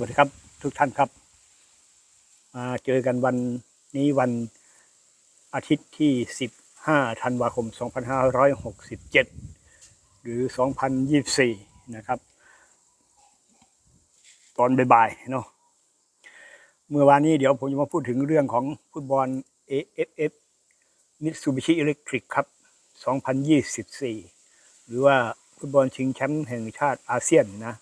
วัสดีครับทุกท่านครับ มาเจอกันวันนี้วันอาทิตย์ที่ 15 ธันวาคม 2567 หรือ 2024 นะครับ ตอนบ่ายๆเนาะเมื่อวานนี้เดี๋ยวผมจะมาพูดถึงเรื่องของฟุตบอล AFF Mitsubishi Electric ครับ 2024 หรือว่าฟุตบอลชิงแชมป์แห่งชาติอาเซียนนะ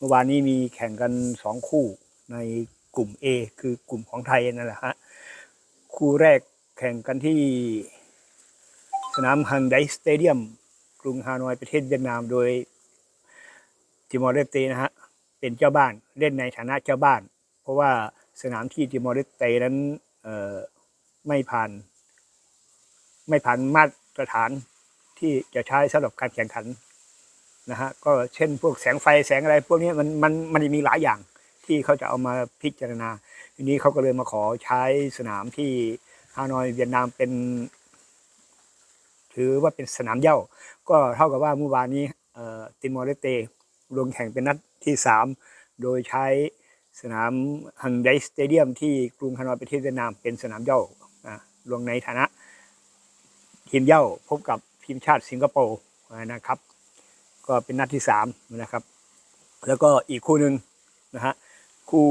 เมื่อวานนี้มีแข่งกันสองคู่ในกลุ่ม A คือกลุ่มของไทยนั่นแหละฮะคู่แรกแข่งกันที่สนามฮังไดสเตเดียมกรุงฮานอยประเทศเวียดนามโดยติมอร์เลสเตนะฮะเป็นเจ้าบ้านเล่นในฐานะเจ้าบ้าน เพราะว่าสนามที่ติมอร์เลสเตนั้นไม่ผ่าน ไม่ผ่านมาตรฐานที่จะใช้สำหรับการแข่งขัน นะฮะก็เช่นพวกแสงไฟแสงอะไรพวกนี้มันมันมันมีหลายอย่างที่เขาจะเอามาพิจารณาทีนี้เขาก็เลยมาขอใช้สนามที่ฮานอยเวียดนามเป็น ถือว่าเป็นสนามเย้าก็เท่ากับว่าเมื่อวานนี้ติมอร์เลสเตลงแข่งเป็นนัดที่สามโดยใช้สนามฮังไดสเตเดียมที่กรุงฮานอยประเทศเวียดนามเป็นสนามเย้าอะลงในฐานะทีมเย้าพบกับทีมชาติสิงคโปร์นะครับ ก็เป็นนัดที่สามนะครับ แล้วก็อีกคู่หนึ่งนะฮะคู่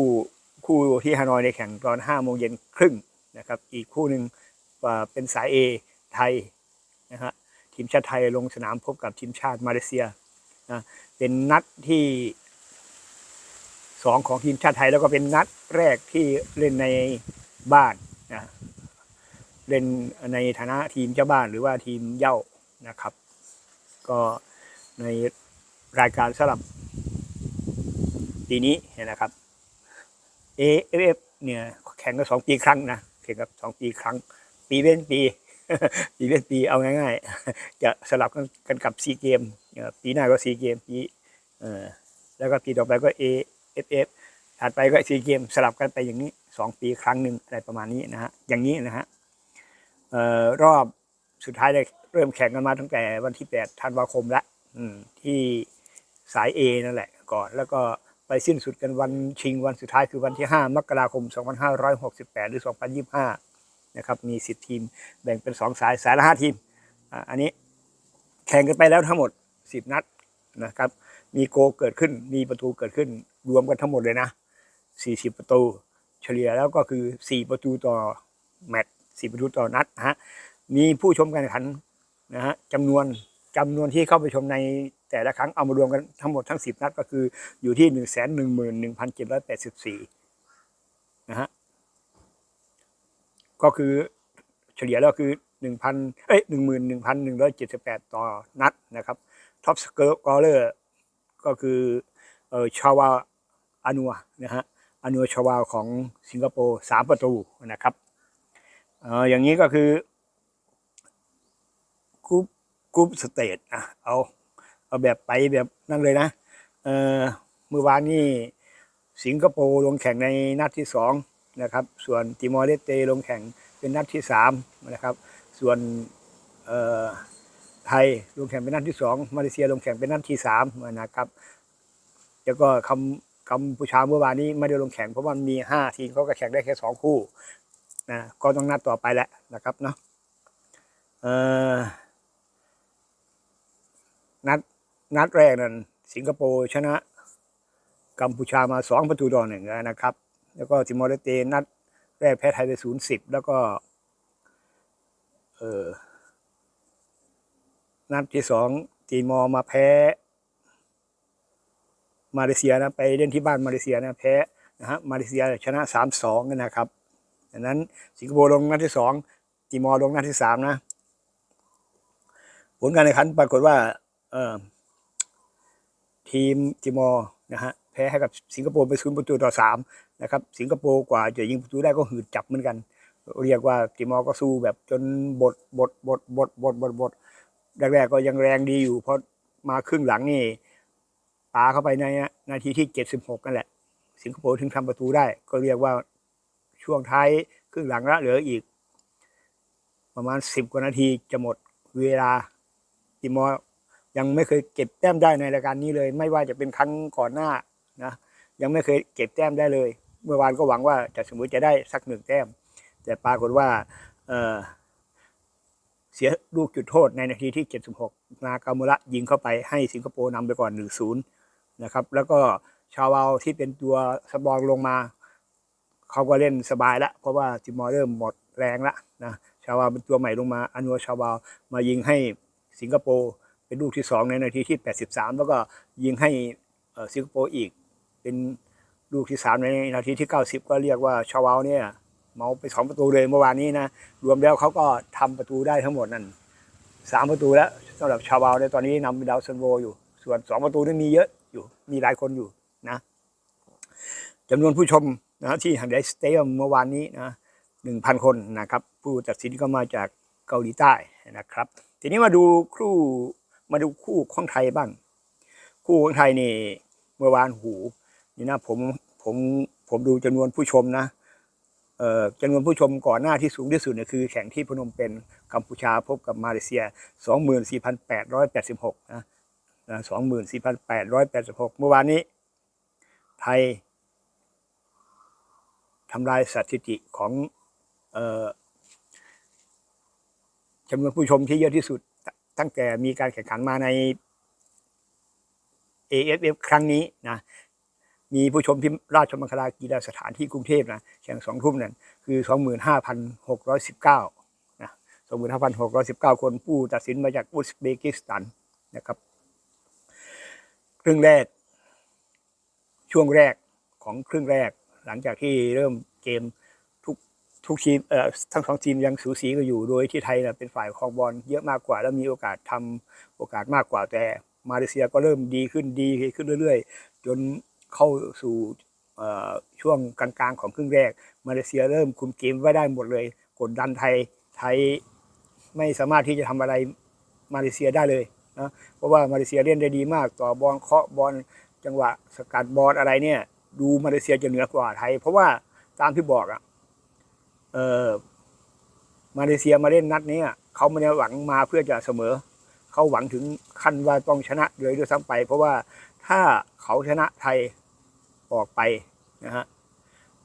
คู่ที่ฮานอยในแข่งตอนห้าโมงเย็นครึ่งนะครับอีกคู่หนึ่งเป็นสายเอไทยนะฮะทีมชาติไทยลงสนามพบกับทีมชาติมาเลเซียนะเป็นนัดที่สองของทีมชาติไทยแล้วก็เป็นนัดแรกที่เล่นในบ้านนะเล่นในฐานะทีมเจ้าบ้านหรือว่าทีมเย่านะครับ ก็ ในรายการสำหรับปีนี้นะครับ AFF เนี่ยแข่งกันสองปีครั้งนะแข่งกับสองปีครั้ง ปีเว้นปี ปีเว้นปีเอาง่าย ๆ จะสลับกันกันกับซีเกมปีหน้าก็ซีเกมปีเออแล้วก็ปีต่อไปก็ AFF ถัดไปก็ซีเกมสลับกันไปอย่างนี้สองปีครั้งหนึ่งอะไรประมาณนี้นะฮะอย่างนี้นะฮะรอบสุดท้ายเลยเริ่มแข่งกันมาตั้งแต่วันที่ 8 ธันวาคมและ อืมที่สาย A นั่นแหละ ก่อน แล้วก็ไปสิ้นสุดกันวันชิงวันสุดท้ายคือวันที่ 5 มกราคม 2568 หรือ 2025 นะครับ มี10ทีมแบ่งเป็น 2 สายสายละ 5 ทีมอ่าอันนี้แข่งกันไปแล้วทั้งหมด 10 นัดนะครับ มีโกเกิดขึ้นมีประตูเกิดขึ้น รวมกันทั้งหมดเลยนะ 40 ประตู เฉลี่ยแล้วก็คือ 4 ประตูต่อแมตช์4ประตูต่อนัดนะฮะมีผู้ชมการแข่งขันนะฮะจำนวน จำนวนที่เข้าไปชมในแต่ละครั้งเอามารวมกันทั้งหมดทั้ง 10 นัดก็คืออยู่ที่1 1 1 7 8 4 นะฮะ ก็คือเฉลี่ยแล้วคือ1,000เอ้ย11,178 ต่อนัดนะครับท็อปสกอร์เลอร์ก็คือเอ่อชาวาอานัวนะฮะอานัวชาวาของสิงคโปร์สามประตูนะครับเอออย่างนี้ก็คือ กรุ๊ปสเตจอะเอาเอาแบบไปแบบนั่นเลยนะเออเมื่อวานนี้สิงคโปร์ลงแข่งในนัดที่สองนะครับ ส่วนติมอร์เลสเตลงแข่งเป็นนัดที่สามนะครับ ส่วนเอ่อไทยลงแข่งเป็นนัดที่สองมาเลเซียลงแข่งเป็นนัดที่สามนะครับแล้วก็คำกัมพูชาเมื่อวานนี้ไม่ได้ลงแข่งเพราะมันมีห้าทีมเขาก็แข่งได้แค่สองคู่นะก็ต้องนัดต่อไปแหละนะครับเนาะเอ่อ นัดนัดแรกนั้น สิงคโปร์ชนะ กัมพูชามาสองประตูต่อหนึ่งนะครับ แล้วก็ติมอร์เลสเตนัดแรกแพ้ไทยไปศูนย์สิบแล้วก็ เออนัดที่สองตีมอมาแพ้ มาเลเซียนะไปเล่นที่บ้านมาเลเซียนะแพ้นะฮะมาเลเซียชนะสามสองนะครับดังนั้นสิงคโปร์ลงนัดที่สองติมอร์ลงนัดที่สามนะ ผลการแข่งขันปรากฏว่า ทีมติมอร์นะฮะแพ้ให้กับสิงคโปร์ไปศูนย์ประตูต่อสามนะครับ สิงคโปร์กว่าจะยิงประตูได้ก็หืดจับเหมือนกัน เรียกว่าติมอร์ก็สู้แบบจนบทบทบทบทบทบทบทแรกๆก็ยังแรงดีอยู่เพราะมาครึ่งหลังนี่ปาเข้าไปในนาทีที่เจ็ดสิบหกนั่นแหละ สิงคโปร์ถึงทำประตูได้ ก็เรียกว่าช่วงท้ายครึ่งหลังละเหลืออีก ประมาณสิบกว่านาทีจะหมดเวลาติมอร์ ยังไม่เคยเก็บแต้มได้ในรายการนี้เลย ไม่ว่าจะเป็นครั้งก่อนหน้านะยังไม่เคยเก็บแต้มได้เลย เมื่อวานก็หวังว่าจะสมมติจะได้สักหนึ่งแต้ม แต่ปรากฏว่าเออเสียลูกจุดโทษในนาทีที่ 76 นากามุระยิงเข้าไปให้สิงคโปร์นำไปก่อน 1-0 นะครับ แล้วก็ชาวเวาที่เป็นตัวสำรองลงมา เขาก็เล่นสบายละเพราะว่าจิมอร์เริ่มหมดแรงละนะชาวาเป็นตัวใหม่ลงมาอนัวชาวามายิงให้สิงคโปร์ เป็นลูกที่2ในนาทีที่ 83 แล้วก็ยิงให้สิงคโปร์อีก เป็นลูกที่3ในนาทีที่ 90 ก็เรียกว่าชาวาเนี่ยเมาไป2ประตูเลยเมื่อวานนี้นะรวมแล้วเขาก็ทำประตูได้ทั้งหมดนั่นสามประตูแล้วสำหรับชาวาในตอนนี้นำเป็นดาวซันโวอยู่ ส่วน2ประตูนี่มีเยอะอยู่มีหลายคนอยู่นะจำนวนผู้ชมนะที่ฮันไดสเตเดียมเมื่อวานนี้นะหนึ่งพันคนนะครับ ผู้ตัดสินก็มาจากเกาหลีใต้นะครับ ทีนี้มาดูคู่ มาดูคู่ของไทยบ้าง คู่ของไทยนี่เมื่อวานหูนี่นะผมผมผมดูจำนวนผู้ชมนะเอ่อจำนวนผู้ชมก่อนหน้าที่สูงที่สุดเนี่ยคือแข่งที่พนมเปญกัมพูชาพบกับมาเลเซีย 24,886นะนะ24,886 เมื่อวานนี้ ไทยทำลายสถิติของเออจำนวนผู้ชมที่เยอะที่สุด ตั้งแต่มีการแข่งขันมาใน AFF ครั้งนี้นะมีผู้ชมที่ราชมังคลากีฬาสถานที่กรุงเทพนะแข่งสองทุ่มนั่นคือ25,619นะ25,619คนผู้ตัดสินมาจากอุซเบกิสถานนะครับครึ่งแรก ช่วงแรกของครึ่งแรก หลังจากที่เริ่มเกม ทุกทีมเอ่อทั้งสองทีมยังสูสีกันอยู่โดยที่ไทยน่ะเป็นฝ่ายครองบอลเยอะมากกว่า แล้วมีโอกาสทำโอกาสมากกว่าแต่มาเลเซียก็เริ่มดีขึ้นดีขึ้นเรื่อย ๆ จนเข้าสู่เอ่อช่วงกลางๆของครึ่งแรก มาเลเซียเริ่มคุมเกมไว้ได้หมดเลย กดดันไทยไทยไม่สามารถที่จะทำอะไรมาเลเซียได้เลยนะเพราะว่ามาเลเซียเล่นได้ดีมาก ต่อบอลเคาะบอลจังหวะสกัดบอลอะไรเนี่ย ดูมาเลเซียจะเหนือกว่าไทย เพราะว่าตามที่บอกอะ ออมาเลเซียมาเล่นนัดนี้เขาไม่ได้หวังมาเพื่อจะเสมอ เขาหวังถึงขั้นว่าต้องชนะเลยด้วยซ้ำไป เพราะว่าถ้าเขาชนะไทยออกไปนะฮะ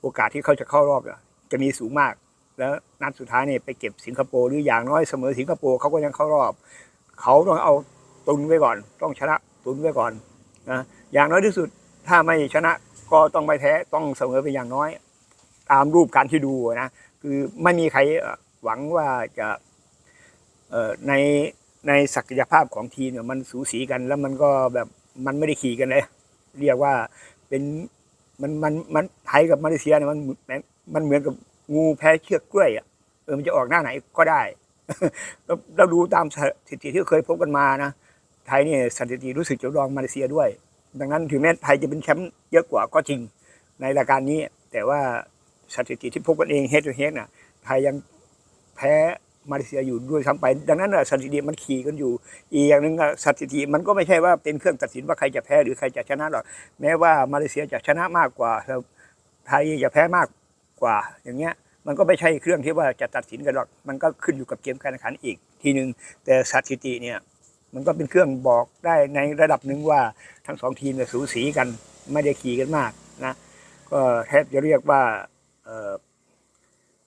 โอกาสที่เขาจะเข้ารอบจะมีสูงมาก แล้วนัดสุดท้ายเนี่ยไปเก็บสิงคโปร์หรืออย่างน้อยเสมอสิงคโปร์เขาก็ยังเข้ารอบ เขาต้องเอาตุนไว้ก่อน ต้องชนะตุนไว้ก่อนนะอย่างน้อยที่สุดถ้าไม่ชนะก็ต้องไม่แพ้ต้องเสมอเป็นอย่างน้อย ตามรูปการที่ดูนะ คือไม่มีใครหวังว่าจะในในศักยภาพของทีมเนี่ยมันสูสีกัน แล้วมันก็แบบมันไม่ได้ขี่กันเลยเรียกว่าเป็นมันมันมันไทยกับมาเลเซียเนี่ยมันมันมันเหมือนกับงูแพ้เชือกกล้วยอะเออมันจะออกหน้าไหนก็ได้เราดูตามสถิติที่เคยพบกันมานะไทยเนี่ยสถิติรู้สึกจะรองมาเลเซียด้วย ดังนั้นถึงแม้ไทยจะเป็นแชมป์เยอะกว่าก็จริงในรายการนี้ แต่ว่า สถิติที่พบกันเองเฮด o ูเฮดน่ะไทยยังแพ้มาเลเซียอยู่ด้วยซ้ำไป ดังนั้นสถิติมันขี่กันอยู่ อีกอย่างหนึ่งสถิติมันก็ไม่ใช่ว่าเป็นเครื่องตัดสินว่าใครจะแพ้หรือใครจะชนะหรอกแม้ว่ามาเลเซียจะชนะมากกว่าไทยจะแพ้มากกว่าอย่างเงี้ยมันก็ไม่ใช่เครื่องที่ว่าจะตัดสินกันหรอก มันก็ขึ้นอยู่กับเกมการแข่งขันอีกทีหนึ่งแต่สถิติเนี่ยมันก็เป็นเครื่องบอกได้ในระดับหนึ่งว่าทั้งสองทีมเนี่ยสูสีกันไม่ได้ขี่กันมากนะก็แทบจะเรียกว่า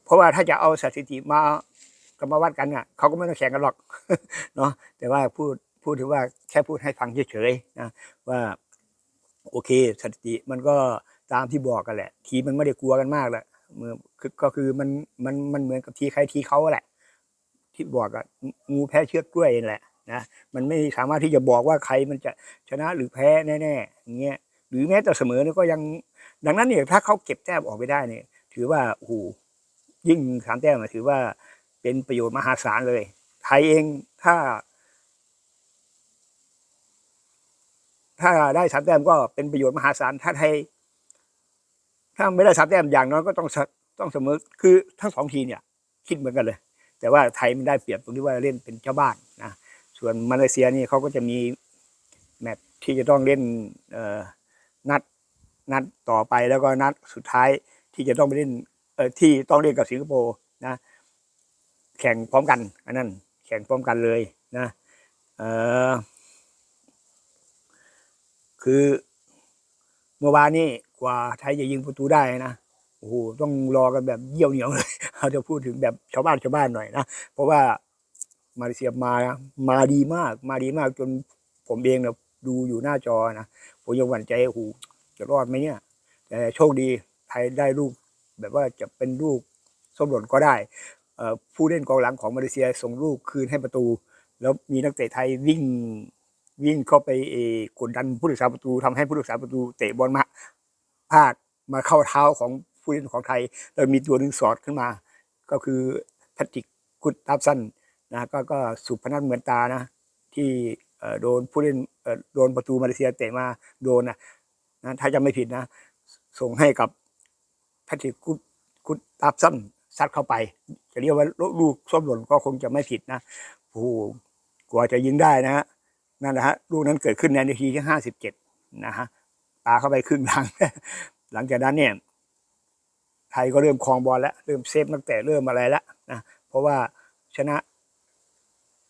เพราะว่าถ้าจะเอาสถิติมาก็มาวัดกันอะเขาก็ไม่ต้องแข่งกันหรอกเนาะแต่ว่าพูดพูดถึงว่าแค่พูดให้ฟังเฉยๆนะว่าโอเคสถิติมันก็ตามที่บอกกันแหละ ทีมันไม่ได้กลัวกันมากแหละเมื่อก็คือมันมันมันเหมือนกับทีใครทีเขาแหละ ที่บอกอะงูแพ้เชือกกล้วยนั่นแหละนะมันไม่สามารถที่จะบอกว่าใครมันจะชนะหรือแพ้แน่ๆอย่างเงี้ยหรือแม้แต่เสมอเนี่ยก็ยังดังนั้นเนี่ยถ้าเขาเก็บแต้มออกไปได้เนี่ย ถือว่าโอ้โหยิ่งสามแต้มถือว่าเป็นประโยชน์มหาศาลเลย ไทยเองถ้า ถ้าได้สามแต้มก็เป็นประโยชน์มหาศาลถ้าไทย ถ้าไม่ได้สามแต้มอย่างน้อยก็ต้องต้องเสมอคือทั้งสองทีเนี่ย คิดเหมือนกันเลย แต่ว่าไทยมันได้เปรียบตรงที่ว่าเล่นเป็นเจ้าบ้านนะส่วนมาเลเซียนี่เขาก็จะมีแมตช์ที่จะต้องเล่นนัดนัดต่อไปแล้วก็นัดสุดท้าย ที่จะต้องไปเล่นเอ่อที่ต้องเล่นกับสิงคโปร์นะ แข่งพร้อมกัน อันนั้น แข่งพร้อมกันเลยนะเออคือเมื่อวานนี้กว่าไทยจะยิงประตูได้นะโอ้โหต้องรอกันแบบเยี่ยวเหนียวเลยเราจะพูดถึงแบบชาวบ้านชาวบ้านหน่อยนะเพราะว่ามาเลเซียมามาดีมาก มาดีมากจนผมเองเนี่ยดูอยู่หน้าจอนะผมยังหวั่นใจโอ้โหจะรอดไหมเนี่ย แต่โชคดี ยได้ลูกแบบว่าจะเป็นลูกส้มหล่นก็ได้ผู้เล่นกองหลังของมาเลเซียส่งลูกคืนให้ประตู แล้วมีนักเตะไทยวิ่งวิ่งเข้าไปกดดันผู้รักษาประตูทำให้ผู้รักษาประตู เตะบอลมาพลาดมาเข้าเท้าของผู้เล่นของไทยแล้วมีตัวหนึ่งสอดขึ้นมา ก็คือแพทริกกุดทับสันนะก็ก็สุพนัทเหมือนตานะ ที่โดนผู้เล่นโดนประตูมาเลเซียเตะมาโดนนะนะถ้าจำไม่ผิดนะ ส่งให้กับ แพทริกกุดกุดทับสันซัดเข้าไป จะเรียกว่าลูกส้มหล่นก็คงจะไม่ผิดนะโอ้โหกว่าจะยิงได้นะฮะนั่นแหละฮะลูกนั้นเกิดขึ้นในนาทีที่ห้าสิบเจ็ดนะฮะปาเข้าไปครึ่งหลัง หลังจากนั้นเนี่ย ไทยก็เริ่มครองบอลแล้ว เริ่มเซฟนักเตะเริ่มอะไรแล้วนะเพราะว่าชนะ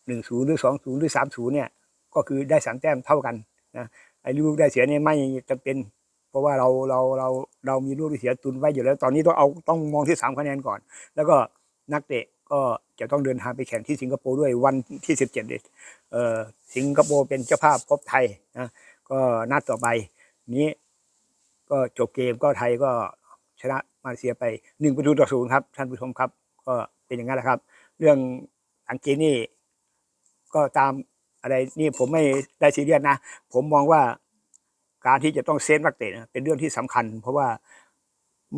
หนึ่งศูนย์หรือสองศูนย์หรือสามศูนย์เนี่ย ก็คือได้สามแต้มเท่ากันนะไอ้ลูกได้เสียเนี่ยไม่จำเป็นเพ ราะว่าเราเราเราเรามีลูกได้เสียตุนไว้อยู่แล้ว ตอนนี้ต้องเอาต้องมองที่สามคะแนนก่อน แล้วก็นักเตะก็จะต้องเดินทางไปแข่งที่สิงคโปร์ด้วยวันที่สิบเจ็ดเอ่อสิงคโปร์เป็นเจ้าภาพพบไทยนะก็นัดต่อไปนี้ก็จบเกมก็ไทยก็ชนะมาเลเซียไปหนึ่งประตูต่อศูนย์ครับท่านผู้ชมครับ ก็เป็นอย่างนั้นแหละครับ เรื่องอังกฤษนี่ก็ตามอะไรนี่ผมไม่ได้ซีเรียสนะ ผมมองว่า การที่จะต้องเซฟนักเตะนะเป็นเรื่องที่สำคัญ เพราะว่า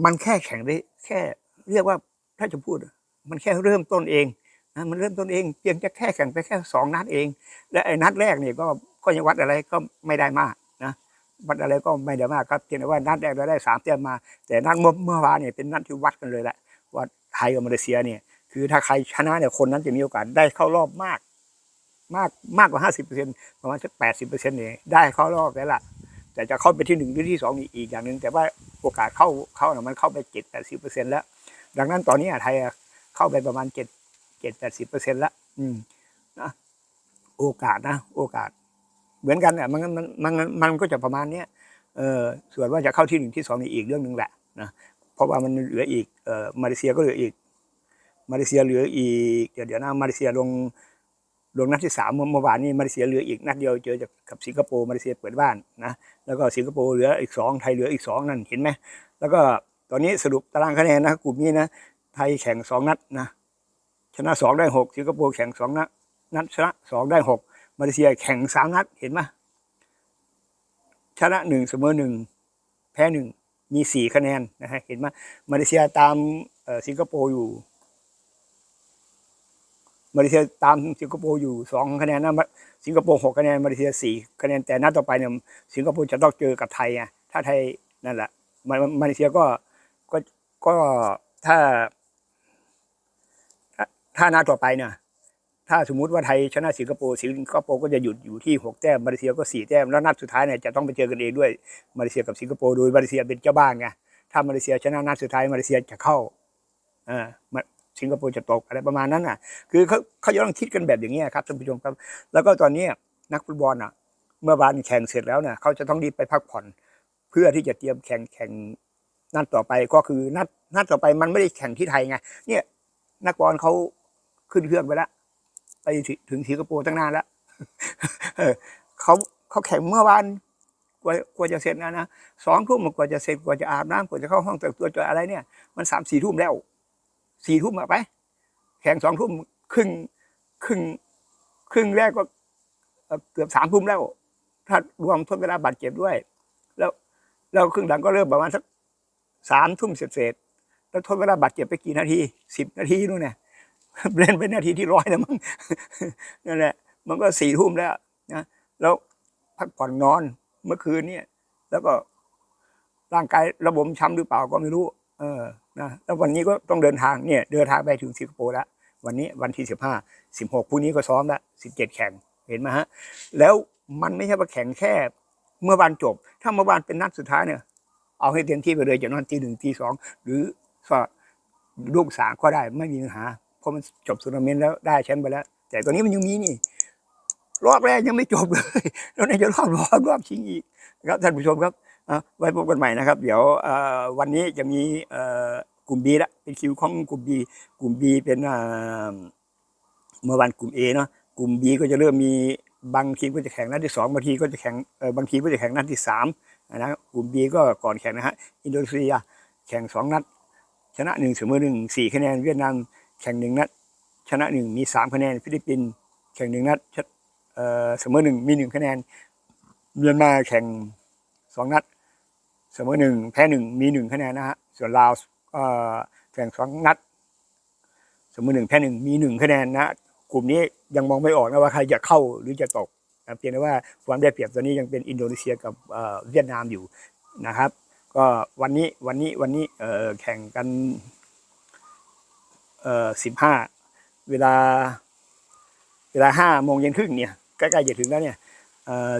มันแค่แข่งได้แค่เรียกว่าถ้าจะพูด มันแค่เริ่มต้นเองนะมันเริ่มต้นเองเพียงจะแค่แข่งไปแค่สองนัดเอง และไอ้นัดแรกเนี่ยก็ก็ยังวัดอะไรก็ไม่ได้มากนะวัดอะไรก็ไม่ได้มากครับเพียงแต่ว่านัดแรกเราได้สามแต้มมา แต่นัดเมื่อเมื่อวานเนี่ยเป็นนัดที่วัดกันเลยแหละว่าไทยกับมาเลเซียเนี่ย คือถ้าใครชนะเนี่ยคนนั้นจะมีโอกาสได้เข้ารอบมาก มากมากกว่าห้าสิบเปอร์เซ็นต์ประมาณสักแปดสิบเปอร์เซ็นต์เนี่ยได้เข้ารอบแล้วล่ะ แต่จะเข้าไปที่หนึ่งหรือที่สองอีกอย่างหนึ่งแต่ว่าโอกาสเข้าเข้าเนี่ยมันเข้าไปเจ็ดแปดสิบเปอร์เซ็นต์แล้ว ดังนั้นตอนนี้ไทยเข้าไปประมาณเจ็ดเจ็ดแปดสิบเปอร์เซ็นต์ละอืมนะโอกาสนะ โอกาส เหมือนกันอะมันมันมันมันก็จะประมาณเนี้ยเออส่วนว่าจะเข้าที่หนึ่งที่สองนี่อีกเรื่องหนึ่งแหละนะเพราะว่ามันเหลืออีกเออมาเลเซียก็เหลืออีก มาเลเซียเหลืออีกเดี๋ยวเดี๋ยวนะมาเลเซียลง ลงนัดที่สามเมื่อวานนี้มาเลเซียเหลืออีกนัดเดียวเจอจากกับสิงคโปร์มาเลเซียเปิดบ้านนะแล้วก็สิงคโปร์เหลืออีกสองไทยเหลืออีกสองนั่นเห็นไหมแล้วก็ตอนนี้สรุปตารางคะแนนนะกลุ่มนี้นะไทยแข่งสองนัดนะชนะสองได้หกสิงคโปร์แข่งสองนัดนัดชนะสองได้หกมาเลเซียแข่งสามนัดเห็นไหมชนะหนึ่งเสมอหนึ่งแพ้หนึ่งมีสี่คะแนนนะฮะเห็นไหมมาเลเซียตามสิงคโปร์อยู่ มาเลเซียตามสิงคโปร์อยู่สองคะแนนนะสิงคโปร์หกคะแนนมาเลเซียสี่คะแนนแต่นัดต่อไปเนี่ยสิงคโปร์จะต้องเจอกับไทยไงถ้าไทยนั่นแหละมามาเลเซียก็ก็ก็ถ้าถ้า ถ้านัดต่อไปเนี่ยถ้าสมมุติว่าไทยชนะสิงคโปร์สิงคโปร์ก็จะหยุดอยู่ที่หกแต้มมาเลเซียก็สี่แต้มแล้วนัดสุดท้ายเนี่ยจะต้องไปเจอกันเองด้วยมาเลเซียกับสิงคโปร์โดยมาเลเซียเป็นเจ้าบ้านไงถ้ามาเลเซียชนะนัดสุดท้ายมาเลเซียจะเข้าอ่ามา สิงคโปร์จะตกอะไรประมาณนั้นน่ะ คือเขาเขาจะต้องคิดกันแบบอย่างนี้ครับท่านผู้ชมครับ แล้วก็ตอนนี้นักฟุตบอลอะ เมื่อวานแข่งเสร็จแล้วเนี่ยเขาจะต้องรีบไปพักผ่อน เพื่อที่จะเตรียมแข่งแข่งนัดต่อไปก็คือนัดนัดต่อไปมันไม่ได้แข่งที่ไทยไงเนี่ย นักบอลเขาขึ้นเครื่องไปแล้วไปถึงสิงคโปร์ตั้งนานแล้วเออเขาเขาแข่งเมื่อวานกว่ากว่าจะเสร็จนะนะสองทุ่มกว่าจะเสร็จกว่าจะอาบน้ำกว่าจะเข้าห้องแต่งตัวจะอะไรเนี่ย มันสามสี่ทุ่มแล้ว สี่ทุ่มอะไป แข่งสองทุ่มครึ่งครึ่งครึ่งแรกก็เกือบสามทุ่มแล้ว ถ้ารวมทดเวลาบาดเจ็บด้วย แล้วแล้วครึ่งหลังก็เริ่มประมาณสักสามทุ่มเสร็จๆแล้วทดเวลาบาดเจ็บไปกี่นาทีสิบนาทีนู่นเนี่ยเล่นเป็นนาทีที่ร้อยแล้วมั้งนั่นแหละมันก็สี่ทุ่มแล้วนะแล้วพักผ่อนนอนเมื่อคืนเนี่ย แล้วก็ร่างกายระบบช้ำหรือเปล่าก็ไม่รู้ เออนะแล้ววันนี้ก็ต้องเดินทางเนี่ยเดินทางไปถึงสิงคโปร์แล้ววันนี้วันที่สิบห้าสิบหกพรุ่งนี้ก็ซ้อมแล้วสิบเจ็ดแข่งเห็นไหมฮะ แล้วมันไม่ใช่ว่าแข่งแค่ เมื่อวานจบ ถ้าเมื่อวานเป็นนัดสุดท้ายเนี่ย เอาให้เต็มที่ไปเลยจะนอนตีหนึ่งตีสองหรือก็ลูกสามก็ได้ไม่มีปัญหาเพราะมันจบทัวร์นาเมนแล้วได้แชมป์ไปแล้ว แต่ตอนนี้มันยังมีนี่รอบแรกยังไม่จบเลย แล้วไหนจะรอบรอบรอบชิงอีกนะครับท่านผู้ชมครับ ไว้พบกันใหม่นะครับ เดี๋ยววันนี้จะมีกลุ่ม B ละเป็นคิวของกลุ่ม B กลุ่ม B เป็นเมื่อวันกลุ่ม A เนาะกลุ่ม B ก็จะเริ่มมีบางทีก็จะแข่งนัดที่สองบางทีก็จะแข่งบางทีก็จะแข่งนัดที่สามนะกลุ่ม B ก็ก่อนแข่งนะฮะอินโดนีเซียแข่งสองนัด ชนะหนึ่งเสมอหนึ่งสี่คะแนนเวียดนามแข่งหนึ่งนัด ชนะหนึ่งมีสามคะแนนฟิลิปปินส์แข่งหนึ่งนัดชนะเอ่อเสมอหนึ่งมีหนึ่งคะแนนเมียนมาแข่งสองนัด เสมอหนึ่งแพ้หนึ่งมีหนึ่งคะแนนนะฮะส่วนลาวแข่งสองนัด เสมอหนึ่งแพ้หนึ่งมีหนึ่งคะแนนนะกลุ่มนี้ยังมองไม่ออกนะว่าใครจะเข้าหรือจะตกนะเพียงแต่ว่าความได้เปรียบตัวนี้ยังเป็นอินโดนีเซียกับเวียดนามอยู่นะครับ ก็วันนี้วันนี้วันนี้แข่งกันสิบห้าเวลาเวลาห้าโมงเย็นครึ่งเนี่ยใกล้ๆจะถึงแล้วเนี่ย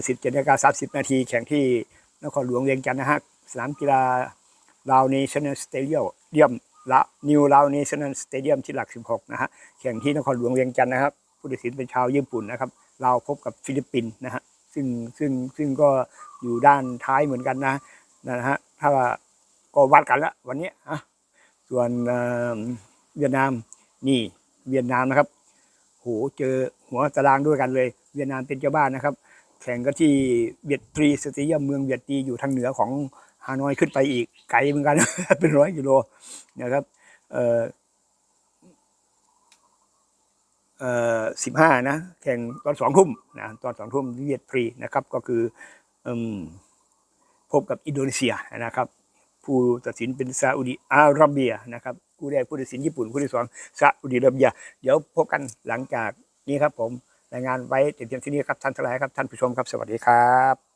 สิบเจ็ดนาฬิกาสามสิบนาทีแข่งที่นครหลวงเวียงจันทร์นะฮะ สนามกีฬาลาวเนชั่นแนลสเตเดียมเดียมละนิวลาวเนชั่นแนลสเตเดียมที่หลักสิบหกนะฮะแข่งที่นครหลวงเวียงจันทร์นะครับ ผู้ตัดสินเป็นชาวญี่ปุ่นนะครับลาวพบกับฟิลิปปินส์นะฮะซึ่งซึ่งซึ่งก็อยู่ด้านท้ายเหมือนกันนะนะฮะถ้าว่าก็วัดกันละวันนี้อะส่วนเวียดนามนี่เวียดนามนะครับ โหเจอหัวตารางด้วยกันเลย เวียดนามเป็นเจ้าบ้านนะครับ แข่งกันที่เวียดตรีสเตเดียมเมืองเวียดตีอยู่ทางเหนือของ ฮานอยขึ้นไปอีกไกลเหมือนกัน เป็นร้อยกิโลนะครับเอ่อเอ่อสิบห้านะแข่งตอนสองทุ่มนะตอนสองทุ่มเวียดตรีนะครับก็คืออพบกับอินโดนีเซียนะครับ ผู้ตัดสินเป็นซาอุดิอาระเบียนะครับผู้แรกผู้ตัดสินญี่ปุ่นผู้ที่สองซาอุดิอาระเบีย เดี๋ยวพบกันหลังจากนี้ครับผมรายงานไว้แต่เพียงที่นี้ครับท่านทั้งหลายครับท่านผู้ชมครับสวัสดีครับ